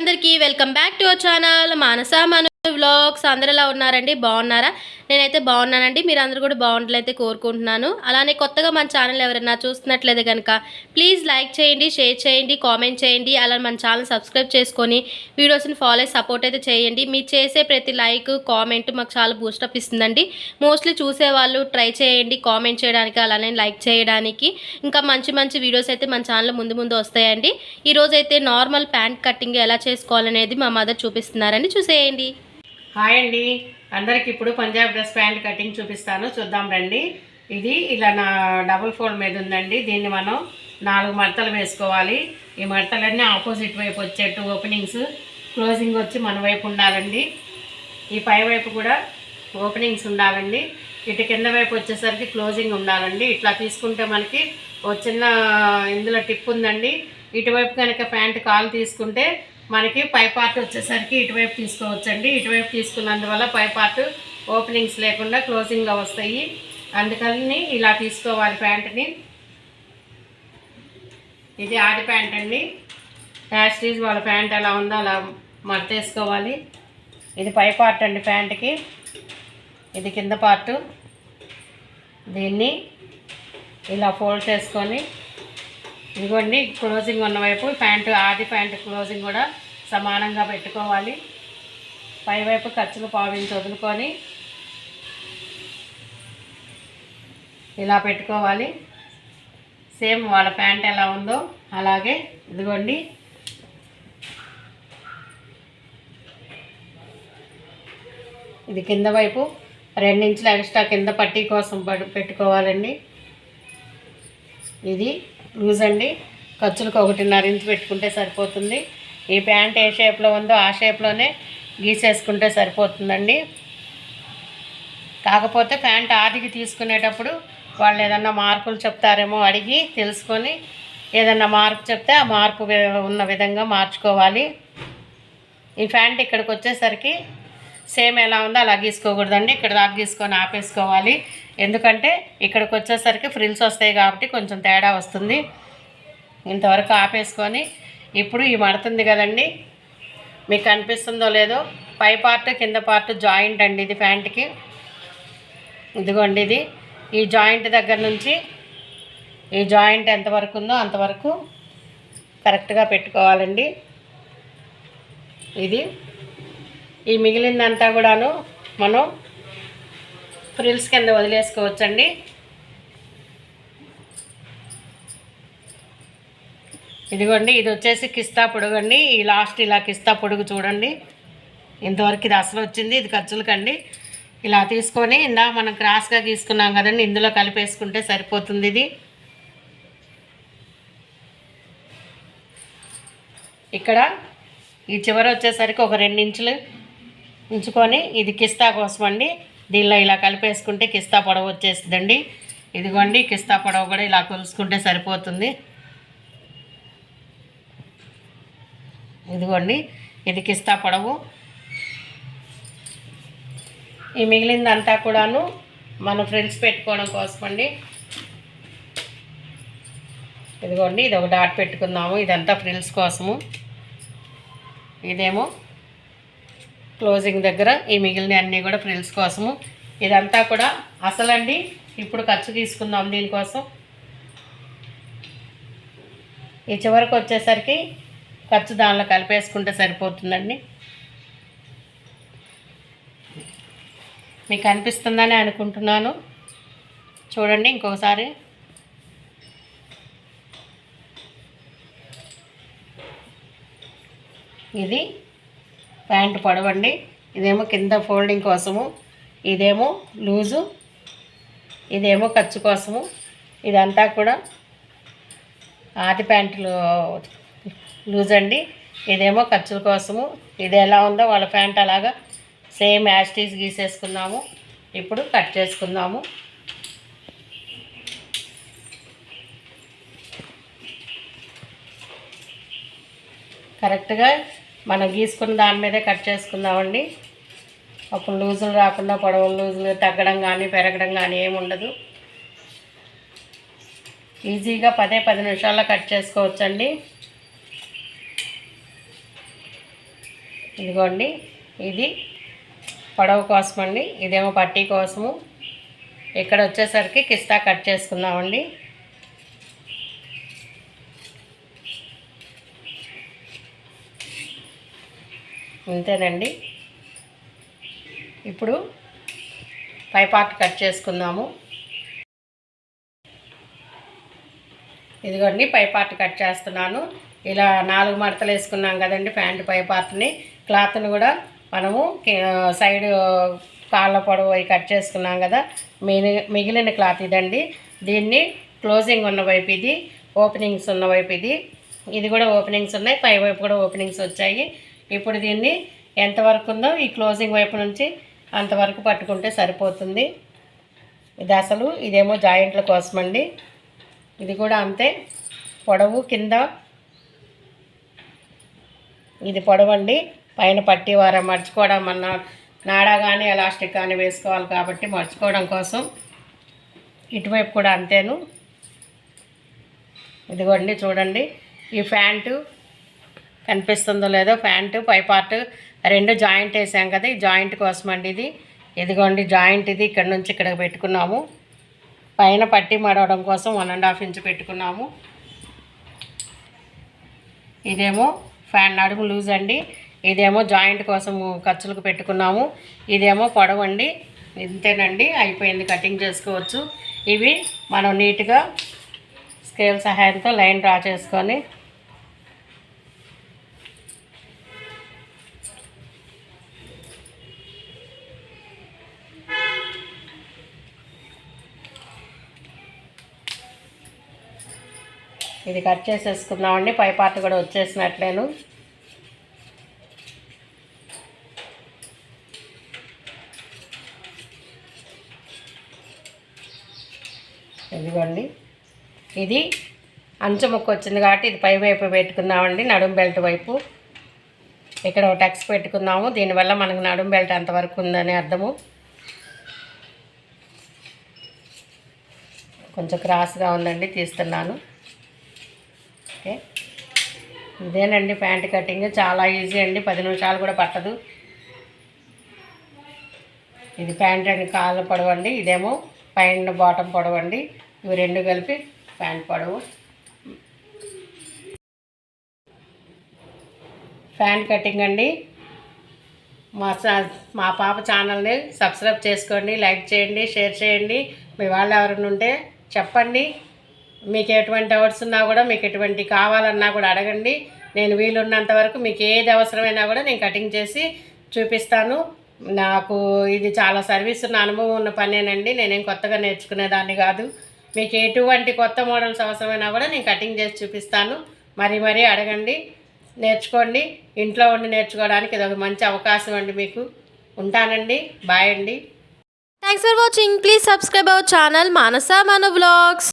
అందరికీ welcome back to our channel Manasa Manu vlogs. అందరు ఎలా ఉన్నారండి? బాగున్నారా? నేనైతే బాగున్నానండి. మీరు అందరూ కూడా బాగుండాలైతే కోరుకుంటున్నాను. అలానే కొత్తగా మన ఛానల్ ఎవరైనా చూస్తున్నట్లయితే కనుక ప్లీజ్ లైక్ చేయండి షేర్ చేయండి కామెంట్ చేయండి. అలా మన ఛానల్ సబ్స్క్రైబ్ చేసుకొని వీడియోస్ని ఫాలో సపోర్ట్ అయితే చేయండి. మీరు చేసే ప్రతి లైక్ కామెంట్ మాకు చాలా బూస్టప్ ఇస్తుందండి. మోస్ట్లీ చూసే వాళ్ళు ట్రై చేయండి కామెంట్ చేయడానికి అలానే లైక్ చేయడానికి. ఇంకా మంచి మంచి వీడియోస్ అయితే మన ఛానల్ ముందు ముందు వస్తాయండి. ఈరోజు అయితే నార్మల్ ప్యాంట్ కటింగ్ ఎలా చేసుకోవాలనేది మా మదర్ చూపిస్తున్నారండి. చూసేయండి. హాయ్ అండి. అందరికి ఇప్పుడు పంజాబ్ డ్రెస్ ప్యాంట్ కటింగ్ చూపిస్తాను. చూద్దాం రండి. ఇది ఇలా నా డబుల్ ఫోల్డ్ మీద ఉందండి. దీన్ని మనం నాలుగు మడతలు వేసుకోవాలి. ఈ మడతలన్నీ ఆపోజిట్ వైపు వచ్చేట్టు ఓపెనింగ్స్. క్లోజింగ్ వచ్చి మన వైపు ఉండాలండి. ఈ పై వైపు కూడా ఓపెనింగ్స్ ఉండాలండి. ఇటు కింద వైపు వచ్చేసరికి క్లోజింగ్ ఉండాలండి. ఇట్లా తీసుకుంటే మనకి ఒక చిన్న ఇందులో టిప్ ఉందండి. ఇటువైపు కనుక ప్యాంట్ కాలు తీసుకుంటే మనకి పై పార్ట్ వచ్చేసరికి ఇటువైపు తీసుకోవచ్చండి. ఇటువైపు తీసుకున్నందువల్ల పై పార్ట్ ఓపెనింగ్స్ లేకుండా క్లోజింగ్గా వస్తాయి. అందుకని ఇలా తీసుకోవాలి ప్యాంట్ని. ఇది ఆది ప్యాంట్ అండి. యాస్టీజ్ వాళ్ళ ప్యాంట్ ఎలా ఉందో అలా మర్తేసుకోవాలి ఇది పై పార్ట్ అండి ప్యాంట్కి. ఇది కింద పార్టు. దీన్ని ఇలా ఫోల్డ్ చేసుకొని ఇదిగోండి క్లోజింగ్ ఉన్న వైపు ప్యాంటు ఆది ప్యాంటు క్లోజింగ్ కూడా సమానంగా పెట్టుకోవాలి. పైవైపు ఖర్చులు పావించి వదులుకొని ఇలా పెట్టుకోవాలి. సేమ్ వాళ్ళ ప్యాంట్ ఎలా ఉందో అలాగే ఇదిగోండి. ఇది కింద వైపు రెండించుల ఎక్స్ట్రా కింద పట్టీ కోసం పెట్టుకోవాలండి. ఇది లూజ్ అండి. ఖర్చులకు ఒకటిన్నర ఇంచు పెట్టుకుంటే సరిపోతుంది. ఈ ప్యాంట్ ఏ షేప్లో ఉందో ఆ షేప్లోనే గీసేసుకుంటే సరిపోతుందండి. కాకపోతే ప్యాంట్ ఆదికి తీసుకునేటప్పుడు వాళ్ళు ఏదన్నా మార్పులు చెప్తారేమో అడిగి తెలుసుకొని ఏదన్నా మార్పు చెప్తే ఆ మార్పు ఉన్న విధంగా మార్చుకోవాలి. ఈ ప్యాంట్ ఇక్కడికి వచ్చేసరికి సేమ్ ఎలా ఉందో అలా గీసుకోకూడదండి. ఇక్కడ దాకా గీసుకొని ఆపేసుకోవాలి. ఎందుకంటే ఇక్కడికి వచ్చేసరికి ఫ్రిల్స్ వస్తాయి కాబట్టి కొంచెం తేడా వస్తుంది. ఇంతవరకు ఆపేసుకొని ఇప్పుడు ఈ మడుతుంది కదండి. మీకు కనిపిస్తుందో లేదో. పై పార్ట్ కింద పార్ట్ జాయింట్ అండి ఇది ప్యాంట్కి ఇదిగోండి ఇది. ఈ జాయింట్ దగ్గర నుంచి ఈ జాయింట్ ఎంతవరకు ఉందో అంతవరకు కరెక్ట్గా పెట్టుకోవాలండి. ఇది. ఈ మిగిలిందంతా కూడాను మనం ఫ్రిల్స్ కింద వదిలేసుకోవచ్చండి. ఇదిగోండి ఇది వచ్చేసి కిస్తా పొడుగండి ఈ లాస్ట్ ఇలా కిస్తా పొడుగు చూడండి. ఇంతవరకు ఇది అసలు వచ్చింది ఇది ఖర్చులకండి. ఇలా తీసుకొని ఇందా మనం క్రాస్గా తీసుకున్నాం కదండి ఇందులో కలిపేసుకుంటే సరిపోతుంది ఇది. ఇక్కడ ఈ చివర వచ్చేసరికి ఒక రెండు ఇంచులు ఉంచుకొని ఇది కిస్తా కోసం అండి. దీనిలో ఇలా కలిపేసుకుంటే కిస్తా పొడవు వచ్చేస్తుందండి. ఇదిగోండి కిస్తా పొడవు కూడా ఇలా కొలుసుకుంటే సరిపోతుంది. ఇదిగోండి ఇది కిస్తా పొడవు. ఈ మిగిలిందంతా కూడాను మన ఫ్రెండ్స్ పెట్టుకోవడం కోసం అండి ఇదిగోండి ఇది ఒక డాట్ పెట్టుకుందాము ఇదంతా ఫ్రిల్స్ కోసము. ఇదేమో క్లోజింగ్ దగ్గర ఈ మిగిలిన అన్నీ కూడా ఫ్రిల్స్ కోసము. ఇదంతా కూడా అసలండి ఇప్పుడు ఖర్చు తీసుకుందాం దీనికోసం. ఈ చివరికి వచ్చేసరికి ఖర్చు దానిలో కలిపేసుకుంటే సరిపోతుందండి. మీకు అనిపిస్తుందని అనుకుంటున్నాను. చూడండి ఇంకోసారి ఇది ప్యాంట్ పొడవండి. ఇదేమో కింద ఫోల్డింగ్ కోసము. ఇదేమో లూజు. ఇదేమో ఖర్చు కోసము. ఇదంతా కూడా ఆది ప్యాంటులు లూజ్ అండి ఇదేమో ఖర్చుల కోసము. ఇది ఎలా ఉందో వాళ్ళ ప్యాంట్ అలాగా సేమ్ యాస్టీస్ గీసేసుకున్నాము. ఇప్పుడు కట్ చేసుకుందాము. కరెక్ట్గా మనం గీసుకున్న దాని మీదే కట్ చేసుకుందామండి. అప్పుడు లూజులు రాకుండా పొడవులు లూజులు తగ్గడం కానీ పెరగడం కానీ ఏమి ఉండదు. ఈజీగా పదే పది నిమిషాల్లో కట్ చేసుకోవచ్చండి. ఇదిగోండి ఇది పొడవు కోసం అండి ఇదేమో పట్టీ కోసము. ఇక్కడ వచ్చేసరికి కిస్తా కట్ చేసుకుందామండి. అంతేనండి ఇప్పుడు పై పార్ట్ కట్ చేసుకుందాము. ఇదిగోండి పై పార్ట్ కట్ చేస్తున్నాను. ఇలా నాలుగు మడతలు వేసుకున్నాం కదండి ప్యాంటు పై పార్ట్ని. క్లాత్ని కూడా మనము సైడ్ కాళ్ళ పొడవు కట్ చేసుకున్నాం కదా మిగిలిన క్లాత్ ఇదండి. దీన్ని క్లోజింగ్ ఉన్న వైపు ఇది ఓపెనింగ్స్ ఉన్న వైపు ఇది. ఇది కూడా ఓపెనింగ్స్ ఉన్నాయి పై వైపు కూడా ఓపెనింగ్స్ వచ్చాయి. ఇప్పుడు దీన్ని ఎంతవరకు ఉందో ఈ క్లోజింగ్ వైపు నుంచి అంతవరకు పట్టుకుంటే సరిపోతుంది. ఇది అసలు ఇదేమో జాయింట్ల కోసం అండి ఇది కూడా అంతే. పొడవు కింద ఇది పొడవండి. పైన పట్టి వారం మర్చుకోవడం అన్న నాడా కానీ ఎలాస్టిక్ కానీ వేసుకోవాలి కాబట్టి మర్చుకోవడం కోసం ఇటువైపు కూడా అంతేను. ఇదిగోండి చూడండి. ఈ ప్యాంటు కనిపిస్తుందో లేదో ప్యాంటు పై పార్ట్ రెండు జాయింట్ వేసాం కదా ఈ జాయింట్ కోసం అండి ఇది. ఇదిగోండి జాయింట్ ఇది ఇక్కడ నుంచి ఇక్కడ పెట్టుకున్నాము. పైన పట్టి మడవడం కోసం వన్ అండ్ హాఫ్ ఇంచ్ పెట్టుకున్నాము. ఇదేమో ఫ్యాన్ నడుము లూజ్ అండి. ఇదేమో జాయింట్ కోసం ఖర్చులకు పెట్టుకున్నాము. ఇదేమో పొడవండి అండి. ఇంతేనండి. అయిపోయింది కటింగ్ చేసుకోవచ్చు. ఇవి మనం నీట్గా స్కేల్ సహాయంతో లైన్ డ్రా చేసుకొని ఇది కట్ చేసేసుకుందామండి పై పార్ట్ కూడా వచ్చేసినట్లేను. ఇదిగోండి. ఇది అంచు ముక్క వచ్చింది కాబట్టి ఇది పై వైపు పెట్టుకుందామండి నడుం బెల్ట్ వైపు. ఇక్కడ ఒక టెక్స్ పెట్టుకుందాము దీనివల్ల మనకు నడుం బెల్ట్ ఎంతవరకు ఉందని అర్థము. కొంచెం క్రాస్గా ఉందండి తీస్తున్నాను. ఓకే. ఇదేనండి ప్యాంట్ కటింగ్. చాలా ఈజీ అండి. పది నిమిషాలు కూడా పట్టదు. ఇది ప్యాంట్ అండి కాళ్ళ పొడవు అండి. ఇదేమో పైన బాటం పొడవు అండి. ఇవి రెండు కలిపి ప్యాంట్ పొడవు. ప్యాంట్ కటింగ్ అండి. మా మా పాప ఛానల్ని సబ్స్క్రైబ్ చేసుకోండి లైక్ చేయండి షేర్ చేయండి. మీ వాళ్ళు ఎవరైనా ఉంటే చెప్పండి. మీకు ఎటువంటి డౌట్స్ ఉన్నా కూడా మీకు ఎటువంటి కావాలన్నా కూడా అడగండి. నేను వీలున్నంత వరకు మీకు ఏది అవసరమైనా కూడా నేను కటింగ్ చేసి చూపిస్తాను. నాకు ఇది చాలా సర్వీస్ ఉన్న అనుభవం ఉన్న పనేనండి. నేనేం కొత్తగా నేర్చుకునేదాన్ని కాదు. మీకు ఎటువంటి కొత్త మోడల్స్ అవసరమైనా కూడా నేను కటింగ్ చేసి చూపిస్తాను. మరీ మరీ అడగండి. నేర్చుకోండి. ఇంట్లో ఉండి నేర్చుకోవడానికి ఇది ఒక మంచి అవకాశం అండి మీకు. ఉంటానండి. బాయ్ అండి. Thanks for watching please subscribe our channel Manasa మన బ్లాగ్స్